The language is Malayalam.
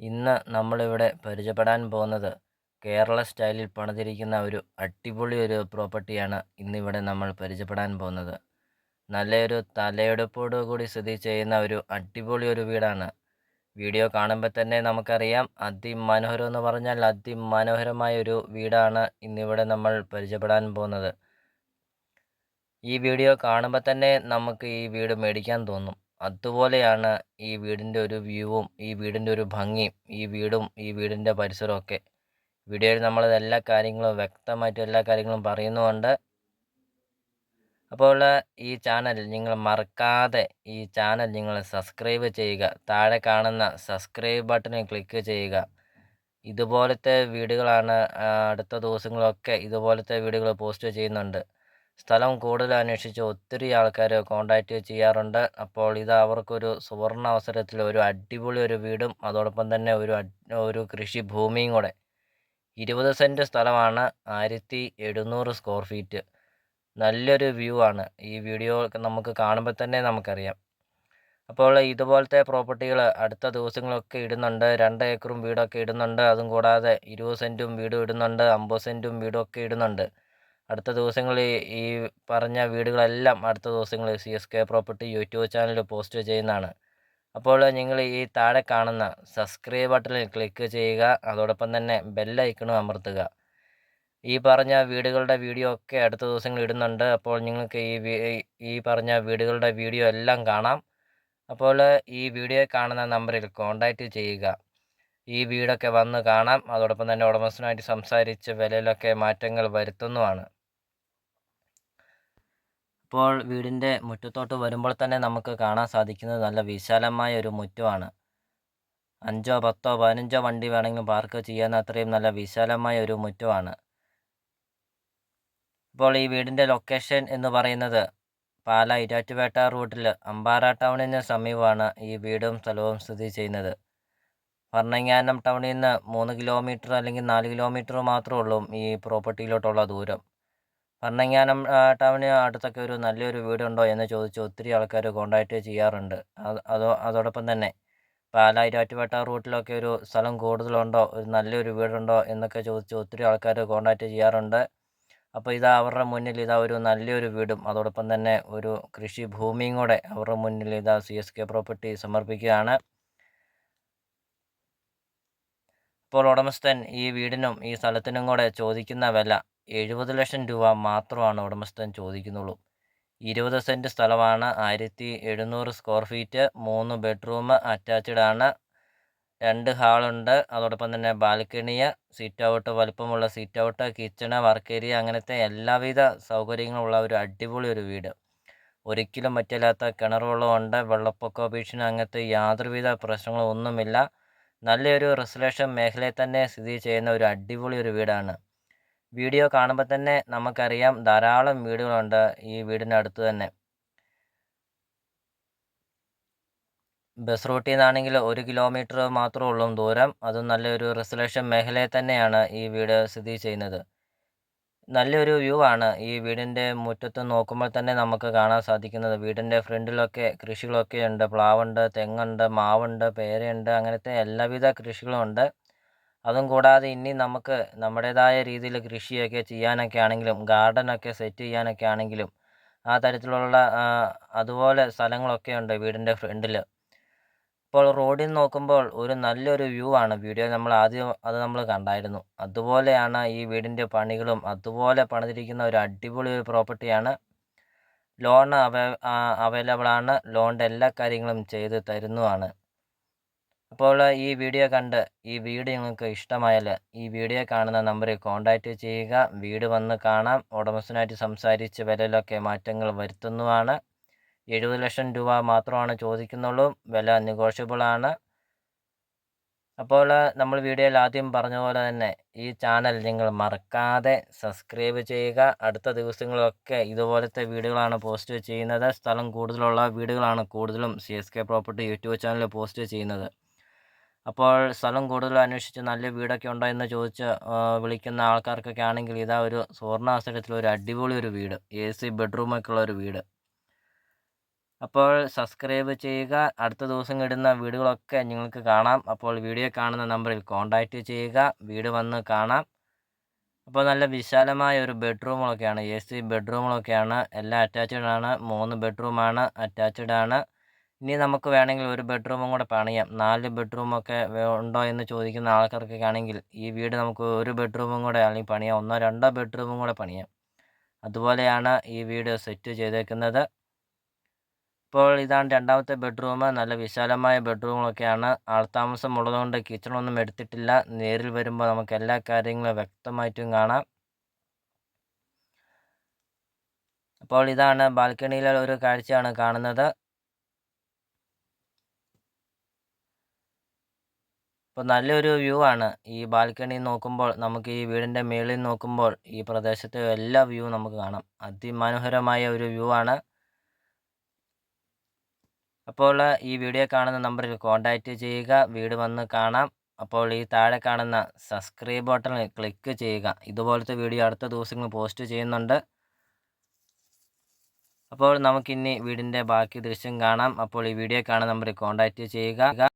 ഇന്ന് നമ്മളിവിടെ പരിചയപ്പെടാൻ പോകുന്നത് കേരള സ്റ്റൈലിൽ പണിതിരിക്കുന്ന ഒരു അടിപൊളി ഒരു പ്രോപ്പർട്ടിയാണ് ഇന്നിവിടെ നമ്മൾ പരിചയപ്പെടാൻ പോകുന്നത്. നല്ലൊരു തലയെടുപ്പോടു കൂടി സ്ഥിതി ചെയ്യുന്ന ഒരു അടിപൊളി ഒരു വീടാണ്. വീഡിയോ കാണുമ്പോൾ തന്നെ നമുക്കറിയാം അതിമനോഹരം എന്ന് പറഞ്ഞാൽ അതിമനോഹരമായ ഒരു വീടാണ് ഇന്നിവിടെ നമ്മൾ പരിചയപ്പെടാൻ പോകുന്നത്. ഈ വീഡിയോ കാണുമ്പോൾ തന്നെ നമുക്ക് ഈ വീട് മേടിക്കാൻ തോന്നും. അതുപോലെയാണ് ഈ വീടിന്റെ ഒരു വ്യൂവും ഈ വീടിന്റെ ഒരു ഭംഗിയും ഈ വീടും ഈ വീടിന്റെ പരിസരമൊക്കെ വീഡിയോയിൽ നമ്മൾ എല്ലാ കാര്യങ്ങളും വ്യക്തമായിട്ട് എല്ലാ കാര്യങ്ങളും പറയുന്നുമുണ്ട് അപ്പോൾ ഈ ചാനൽ നിങ്ങൾ മറക്കാതെ ഈ ചാനൽ നിങ്ങൾ സബ്സ്ക്രൈബ് ചെയ്യുക താഴെ കാണുന്ന സബ്സ്ക്രൈബ് ബട്ടണിൽ ക്ലിക്ക് ചെയ്യുക. ഇതുപോലത്തെ വീടുകളാണ് അടുത്ത ദിവസങ്ങളൊക്കെ ഇതുപോലത്തെ വീടുകൾ പോസ്റ്റ് ചെയ്യുന്നുണ്ട്. സ്ഥലം കൂടുതൽ അന്വേഷിച്ച് ഒത്തിരി ആൾക്കാർ കോണ്ടാക്റ്റ് ചെയ്യാറുണ്ട്. അപ്പോൾ ഇത് അവർക്കൊരു സുവർണ അവസരത്തിൽ ഒരു അടിപൊളി ഒരു വീടും അതോടൊപ്പം തന്നെ ഒരു ഒരു കൃഷി ഭൂമിയും കൂടെ. ഇരുപത് സെന്റ് സ്ഥലമാണ് ആയിരത്തി എഴുന്നൂറ് സ്ക്വയർ ഫീറ്റ് നല്ലൊരു വ്യൂ ആണ്. ഈ വീഡിയോ നമുക്ക് കാണുമ്പോൾ തന്നെ നമുക്കറിയാം. അപ്പോൾ ഇതുപോലത്തെ പ്രോപ്പർട്ടികൾ അടുത്ത ദിവസങ്ങളൊക്കെ ഇടുന്നുണ്ട്. രണ്ട് ഏക്കറും വീടൊക്കെ ഇടുന്നുണ്ട്. അതും കൂടാതെ ഇരുപത് സെന്റും വീടും ഇടുന്നുണ്ട്. അമ്പത് സെന്റും വീടൊക്കെ ഇടുന്നുണ്ട്. അടുത്ത ദിവസങ്ങളിൽ ഈ പറഞ്ഞ വീടുകളെല്ലാം അടുത്ത ദിവസങ്ങളിൽ C S K property YouTube ചാനലിൽ പോസ്റ്റ് ചെയ്യുന്നതാണ്. അപ്പോൾ നിങ്ങൾ ഈ താഴെ കാണുന്ന സബ്സ്ക്രൈബ് ബട്ടണിൽ ക്ലിക്ക് ചെയ്യുക. അതോടൊപ്പം തന്നെ ബെല്ലൈക്കണും അമർത്തുക. ഈ പറഞ്ഞ വീടുകളുടെ വീഡിയോ ഒക്കെ അടുത്ത ദിവസങ്ങൾ ഇടുന്നുണ്ട്. അപ്പോൾ നിങ്ങൾക്ക് ഈ ഈ പറഞ്ഞ വീടുകളുടെ വീഡിയോ എല്ലാം കാണാം. അപ്പോൾ ഈ വീഡിയോ കാണുന്ന നമ്പറിൽ കോൺടാക്റ്റ് ചെയ്യുക. ഈ വീടൊക്കെ വന്ന് കാണാം. അതോടൊപ്പം തന്നെ ഉടമസ്ഥനുമായിട്ട് സംസാരിച്ച് വിലയിലൊക്കെ മാറ്റങ്ങൾ വരുത്തുന്നതാണ്. ഇപ്പോൾ വീടിന്റെ മുറ്റത്തോട്ട് വരുമ്പോൾ തന്നെ നമുക്ക് കാണാൻ സാധിക്കുന്നത് നല്ല വിശാലമായ ഒരു മുറ്റമാണ്. അഞ്ചോ പത്തോ പതിനഞ്ചോ വണ്ടി വേണമെങ്കിലും പാർക്ക് ചെയ്യാൻ അത്രയും നല്ല വിശാലമായ ഒരു മുറ്റമാണ്. ഇപ്പോൾ ഈ വീടിന്റെ ലൊക്കേഷൻ എന്ന് പറയുന്നത് പാല ഇരാറ്റുപേട്ട റൂട്ടിൽ അമ്പാറ ടൗണിന് സമീപമാണ് ഈ വീടും സ്ഥലവും സ്ഥിതി ചെയ്യുന്നത്. ഭരണങ്ങാനം ടൗണിൽ നിന്ന് മൂന്ന് കിലോമീറ്റർ അല്ലെങ്കിൽ നാല് കിലോമീറ്റർ മാത്രമേ ഉള്ളൂ ഈ പ്രോപ്പർട്ടിയിലോട്ടുള്ള ദൂരം. ഭരണങ്ങാനം ടൗണിന് അടുത്തൊക്കെ ഒരു നല്ലൊരു വീടുണ്ടോ എന്ന് ചോദിച്ച് ഒത്തിരി ആൾക്കാർ കോൺടാക്റ്റ് ചെയ്യാറുണ്ട്. അതോ അതോടൊപ്പം തന്നെ പാലാ ഇരാറ്റുപേട്ട റൂട്ടിലൊക്കെ ഒരു സ്ഥലം കൂടുതലുണ്ടോ? ഒരു നല്ലൊരു വീടുണ്ടോ? എന്നൊക്കെ ചോദിച്ച് ഒത്തിരി ആൾക്കാർ കോൺടാക്റ്റ് ചെയ്യാറുണ്ട്. അപ്പോൾ ഇതാ അവരുടെ മുന്നിൽ ഇതാ ഒരു നല്ലൊരു വീടും അതോടൊപ്പം തന്നെ ഒരു കൃഷി ഭൂമിയും കൂടെ അവരുടെ മുന്നിൽ ഇതാ സി എസ് കെ പ്രോപ്പർട്ടി സമർപ്പിക്കുകയാണ്. ഇപ്പോൾ ഉടമസ്ഥൻ ഈ വീടിനും ഈ സ്ഥലത്തിനും കൂടെ ചോദിക്കുന്ന വില എഴുപത് ലക്ഷം രൂപ മാത്രമാണ് ഉടമസ്ഥൻ ചോദിക്കുന്നുള്ളൂ. ഇരുപത് സെന്റ് സ്ഥലമാണ് ആയിരത്തി എഴുന്നൂറ് സ്ക്വയർ ഫീറ്റ് മൂന്ന് ബെഡ്റൂം അറ്റാച്ച്ഡ് ആണ് രണ്ട് ഹാളുണ്ട് അതോടൊപ്പം തന്നെ ബാൽക്കണിയ സീറ്റ് ഔട്ട് വലുപ്പമുള്ള sit out kitchen work area അങ്ങനത്തെ എല്ലാവിധ സൗകര്യങ്ങളുള്ള ഒരു അടിപൊളി ഒരു വീട്. ഒരിക്കലും പറ്റില്ലാത്ത കിണർ വെള്ളമുണ്ട് വെള്ളപ്പൊക്ക ഭീഷണി അങ്ങനത്തെ യാതൊരുവിധ പ്രശ്നങ്ങളൊന്നുമില്ല നല്ലൊരു റെസലേഷൻ മേഖലയിൽ തന്നെ സ്ഥിതി ചെയ്യുന്ന ഒരു അടിപൊളി ഒരു വീടാണ്. വീഡിയോ കാണുമ്പോൾ തന്നെ നമുക്കറിയാം ധാരാളം വീടുകളുണ്ട് ഈ വീടിനടുത്ത് തന്നെ. ബസ് റൂട്ടിൽ നിന്നാണെങ്കിൽ ഒരു കിലോമീറ്റർ മാത്രമേ ഉള്ളൂ ദൂരം. അതും നല്ലൊരു റെസലേഷൻ മേഖലയിൽ തന്നെയാണ് ഈ വീട് സ്ഥിതി ചെയ്യുന്നത്. നല്ലൊരു വ്യൂ ആണ് ഈ വീടിന്റെ മുറ്റത്ത് നോക്കുമ്പോൾ തന്നെ നമുക്ക് കാണാൻ സാധിക്കുന്നത്. വീടിന്റെ ഫ്രണ്ടിലൊക്കെ കൃഷികളൊക്കെ ഉണ്ട്. പ്ലാവുണ്ട് തെങ്ങുണ്ട് മാവുണ്ട് പേരയുണ്ട് അങ്ങനത്തെ എല്ലാവിധ കൃഷികളും ഉണ്ട്. അതും കൂടാതെ ഇനി നമുക്ക് നമ്മുടേതായ രീതിയിൽ കൃഷിയൊക്കെ ചെയ്യാനൊക്കെ ആണെങ്കിലും ഗാർഡനൊക്കെ സെറ്റ് ചെയ്യാനൊക്കെ ആണെങ്കിലും ആ തരത്തിലുള്ള അതുപോലെ സ്ഥലങ്ങളൊക്കെ ഉണ്ട് വീടിന്റെ ഫ്രണ്ടിൽ. ഇപ്പോൾ റോഡിൽ നോക്കുമ്പോൾ ഒരു നല്ലൊരു വ്യൂ ആണ്. വീഡിയോ നമ്മൾ ആദ്യം അത് നമ്മൾ കണ്ടായിരുന്നു. അതുപോലെയാണ് ഈ വീടിന്റെ പണികളും അതുപോലെ പണിതിരിക്കുന്ന ഒരു അടിപൊളി ഒരു പ്രോപ്പർട്ടിയാണ് ലോൺ അവ അവൈലബിൾ ആണ്. ലോണിന്റെ എല്ലാ കാര്യങ്ങളും ചെയ്ത് തരുന്നതാണ്. അപ്പോൾ ഈ വീഡിയോ കണ്ട് ഈ വീഡിയോ നിങ്ങൾക്ക് ഇഷ്ടമായാൽ ഈ വീഡിയോ കാണുന്ന നമ്പറിൽ കോൺടാക്റ്റ് ചെയ്യുക. വീട് വന്ന് കാണാം. ഉടമസ്ഥനായിട്ട് സംസാരിച്ച് വിലയിലൊക്കെ മാറ്റങ്ങൾ വരുത്തുന്നതാണ്. എഴുപത് ലക്ഷം രൂപ മാത്രമാണ് ചോദിക്കുന്നുള്ളൂ. വില നെഗോഷ്യബിൾ ആണ്. അപ്പോൾ നമ്മൾ വീഡിയോയിൽ ആദ്യം പറഞ്ഞ പോലെ തന്നെ ഈ ചാനൽ നിങ്ങൾ മറക്കാതെ സബ്സ്ക്രൈബ് ചെയ്യുക. അടുത്ത ദിവസങ്ങളിലൊക്കെ ഇതുപോലത്തെ വീടുകളാണ് പോസ്റ്റ് ചെയ്യുന്നത്. സ്ഥലം കൂടുതലുള്ള വീടുകളാണ് കൂടുതലും C S K property YouTube ചാനലിൽ പോസ്റ്റ് ചെയ്യുന്നത്. അപ്പോൾ സ്ഥലം കൂടുതൽ അന്വേഷിച്ച് നല്ല വീടൊക്കെ ഉണ്ടോ എന്ന് ചോദിച്ച് വിളിക്കുന്ന ആൾക്കാർക്കൊക്കെ ആണെങ്കിൽ ഇതാ ഒരു സുവർണാവസരത്തിൽ ഒരു അടിപൊളി ഒരു വീട് എ സി ബെഡ്റൂമൊക്കെ ഉള്ള ഒരു വീട്. അപ്പോൾ സബ്സ്ക്രൈബ് ചെയ്യുക. അടുത്ത ദിവസം ഇടുന്ന വീടുകളൊക്കെ നിങ്ങൾക്ക് കാണാം. അപ്പോൾ വീഡിയോ കാണുന്ന നമ്പറിൽ കോൺടാക്റ്റ് ചെയ്യുക. വീട് വന്ന് കാണാം. അപ്പോൾ നല്ല വിശാലമായ ഒരു ബെഡ്റൂമുകളൊക്കെയാണ് എ സി ബെഡ്റൂമുകളൊക്കെയാണ് എല്ലാം അറ്റാച്ച്ഡ് ആണ്. മൂന്ന് ബെഡ്റൂമാണ് അറ്റാച്ച്ഡ് ആണ്. ഇനി നമുക്ക് വേണമെങ്കിൽ ഒരു ബെഡ്റൂമും കൂടെ പണിയാം. നാല് ബെഡ്റൂമൊക്കെ ഉണ്ടോ എന്ന് ചോദിക്കുന്ന ആൾക്കാർക്കൊക്കെ ആണെങ്കിൽ ഈ വീട് നമുക്ക് ഒരു ബെഡ്റൂമും കൂടെ അല്ലെങ്കിൽ പണിയാം. ഒന്നോ രണ്ടോ ബെഡ്റൂമും കൂടെ പണിയാം. അതുപോലെയാണ് ഈ വീട് സെറ്റ് ചെയ്തേക്കുന്നത്. ഇപ്പോൾ ഇതാണ് രണ്ടാമത്തെ ബെഡ്റൂം. നല്ല വിശാലമായ ബെഡ്റൂമുകളൊക്കെയാണ് ആൾത്താമസം ഉള്ളതുകൊണ്ട് കിച്ചണൊന്നും എടുത്തിട്ടില്ല. നേരിൽ വരുമ്പോൾ നമുക്ക് എല്ലാ കാര്യങ്ങളും വ്യക്തമായിട്ടും കാണാം. അപ്പോൾ ഇതാണ് ബാൽക്കണിയിലെ ഒരു കാഴ്ചയാണ് കാണുന്നത്. അപ്പോൾ നല്ലൊരു വ്യൂ ആണ്. ഈ ബാൽക്കണി നോക്കുമ്പോൾ നമുക്ക് ഈ വീടിന്റെ മേളിൽ നോക്കുമ്പോൾ ഈ പ്രദേശത്തെ എല്ലാ വ്യൂ നമുക്ക് കാണാം. അതിമനോഹരമായ ഒരു വ്യൂ ആണ്. അപ്പോൾ ഈ വീഡിയോ കാണുന്ന നമ്പറിൽ കോൺടാക്റ്റ് ചെയ്യുക. വീട് വന്ന് കാണാം. അപ്പോൾ ഈ താഴെ കാണുന്ന സബ്സ്ക്രൈബ് ബട്ടണിൽ ക്ലിക്ക് ചെയ്യുക. ഇതുപോലത്തെ വീഡിയോ അടുത്ത ദിവസങ്ങൾ പോസ്റ്റ് ചെയ്യുന്നുണ്ട്. അപ്പോൾ നമുക്കിനി വീടിന്റെ ബാക്കി ദൃശ്യം കാണാം. അപ്പോൾ ഈ വീഡിയോ കാണുന്ന നമ്പറിൽ കോൺടാക്റ്റ് ചെയ്യുക.